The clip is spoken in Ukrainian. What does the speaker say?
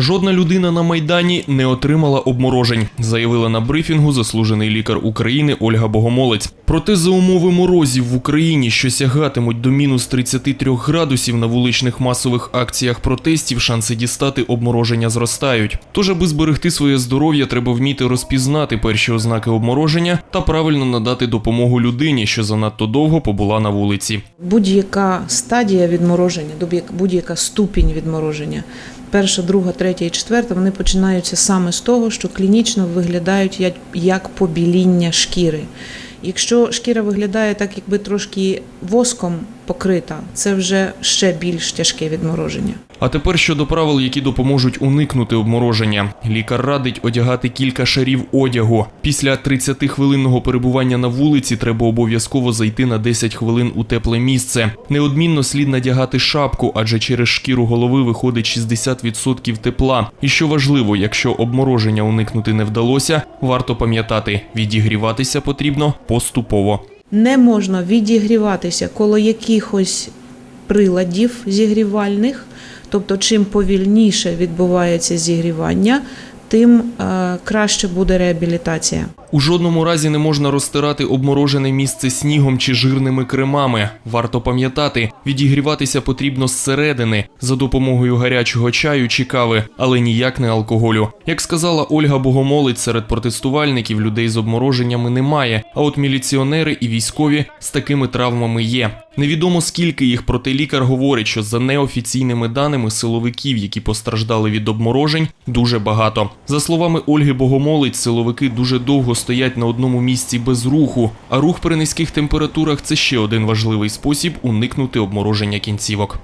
Жодна людина на майдані не отримала обморожень, заявила на брифінгу заслужений лікар України Ольга Богомолець. Проте за умови морозів в Україні, що сягатимуть до мінус 33 градусів на вуличних масових акціях протестів, шанси дістати обмороження зростають. Тож, аби зберегти своє здоров'я, треба вміти розпізнати перші ознаки обмороження та правильно надати допомогу людині, що занадто довго побула на вулиці. Будь-яка стадія відмороження, будь- будь-яка ступінь відмороження, перша, друга, третя і четверта, вони починаються саме з того, що клінічно виглядають як, як побіління шкіри. Якщо шкіра виглядає так, якби трошки воском покрита, це вже ще більш тяжке відмороження. А тепер щодо правил, які допоможуть уникнути обмороження. Лікар радить одягати кілька шарів одягу. Після 30-хвилинного перебування на вулиці треба обов'язково зайти на 10 хвилин у тепле місце. Неодмінно слід надягати шапку, адже через шкіру голови виходить 60% тепла. І що важливо, якщо обмороження уникнути не вдалося, варто пам'ятати, відігріватися потрібно поступово. Не можна відігріватися коло якихось приладів зігрівальних, тобто чим повільніше відбувається зігрівання, тим е, краще буде реабілітація. У жодному разі не можна розтирати обморожене місце снігом чи жирними кремами. Варто пам'ятати, відігріватися потрібно зсередини за допомогою гарячого чаю чи кави, але ніяк не алкоголю. Як сказала Ольга Богомолець, серед протестувальників людей з обмороженнями немає. А от міліціонери і військові з такими травмами є. Невідомо скільки їх, проте лікар говорить, що за неофіційними даними силовиків, які постраждали від обморожень, дуже багато. За словами Ольги Богомолець, силовики дуже довго стоять на одному місці без руху, а рух при низьких температурах це ще один важливий спосіб уникнути обмороження кінцівок.